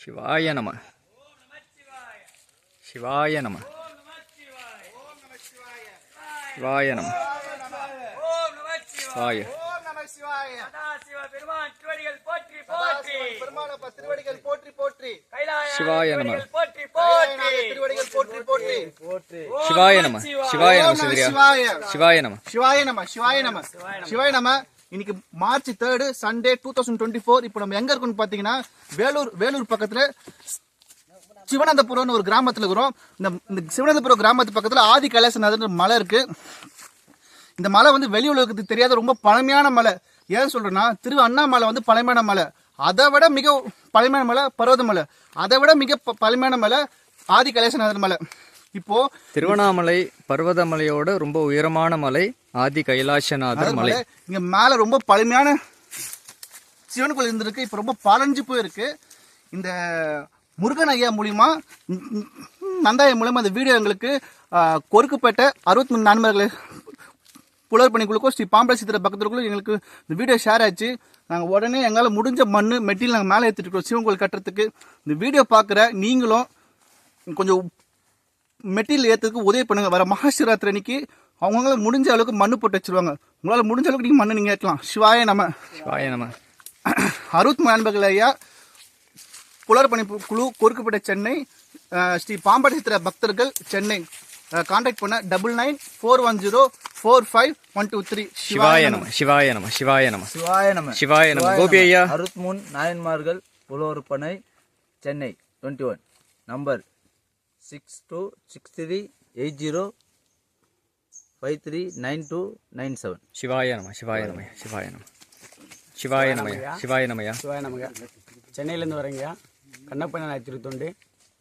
சிவாய நம சிவாய நம சிவாய நம ஓம் சிவாய நம சிவாய நம. சிவாய நம சிவாய நம சிவாய நம சிவாய நம சிவாய நம சிவாய நம இன்னைக்கு March third Sunday two thousand twenty four இப்போ நம்ம எங்க இருக்கோம்னு பார்த்தீங்கன்னா வேலூர் வேலூர் பக்கத்தில் சிவனந்தபுரம்னு ஒரு கிராமத்தில் இருக்கிறோம். இந்த இந்த சிவனந்தபுரம் கிராமத்து பக்கத்தில் ஆதி கைலாசநாதர் மலை இருக்கு. இந்த மலை வந்து வெளி உலகத்துக்கு தெரியாத ரொம்ப பழமையான மலை. ஏன் சொல்கிறேன்னா திரு அண்ணாமலை வந்து பழமையான மலை. அதை விட மிக பழமையான மலை பர்வத மலை. அதை விட மிக ப- பழமையான மலை ஆதி கைலாசநாதர் மலை. இப்போ திருவண்ணாமலை பர்வதமலையோட ரொம்ப உயரமான மலை ஆதி கைலாசநாதர் மலை. இங்க மேல ரொம்ப பழமையான சிவன் கோயில் இருந்திருக்கு. இப்போ ரொம்ப பழஞ்சு போயிருக்கு. இந்த முருகன் ஐயா மூலியமா ம், ம், நந்தாயா மூலியமா அந்த வீடியோ எங்களுக்கு கொருக்குப்பேட்டை அறுபத்தி மூணு நண்பர்கள் புலர் பணிக்குழுக்கும் ஸ்ரீ பாம்பளை சித்திர பக்கத்துக்குள்ள எங்களுக்கு இந்த வீடியோ ஷேர் ஆச்சு. நாங்கள் உடனே எங்களால் முடிஞ்ச மண் மெட்டீரியல் நாங்கள் மேலே ஏற்றிட்டு இருக்கோம். சிவன் கோயில் கட்டுறதுக்கு. இந்த வீடியோ பார்க்குற நீங்களும் கொஞ்சம் மெட்டீரியல் ஏற்றுறதுக்கு உதவி பண்ணுங்க. வர மகாசிவராத்திரி அன்னைக்கு அவங்களால முடிஞ்ச அளவுக்கு மண்ணு போட்டு வச்சிருவாங்க. உங்களால் முடிஞ்ச அளவுக்கு நீங்கள் மண்ணு நீங்கள் ஏற்றலாம் சிவாய நம்ம சிவாய நம. அறுபத்தி மூணு அன்பர்கள் ஐயா புலர்பணி பு- குழு கொருக்குப்பேட்டை சென்னை ஸ்ரீ பாம்பாடி சித்திர பக்தர்கள் சென்னை. கான்டாக்ட் பண்ண double nine four one zero four five one two three சிவாய நம சிவாய நம சிவாய நம. சிவாய நம. சிவாய நம. கோபி ஐயா. அறுபத்மூன் நாயன்மார்கள் உழவர்பனை Chennai. Twenty one number six two six three eight zero five three nine two nine seven சிவாய நம சிவாய நம சிவாய நம சிவாய நமய சிவாய நமயா சிவாய நமக்கு சென்னையிலேருந்து வரேங்கய்யா கண்ணப்ப நாய் திருத்தொண்டு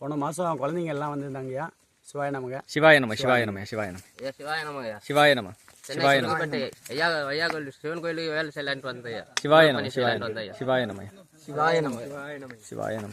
போன மாதம் குழந்தைங்க எல்லாம் வந்திருந்தாங்கய்யா சிவாய நமக்கு சிவாய நம சிவாய நம சிவாய நம ஐயா சிவாய நமங்கய்யா சிவாய நம சென்னை சிவாய நம சுருக்கப்பட்டு ஐயா ஐயா கோயில் சிவன் கோயிலுக்கு வேலை செய்யலான்ட்டு வந்தையா சிவாய நம சிவாய நம சிவாய நமய சிவாய நம சிவாய நம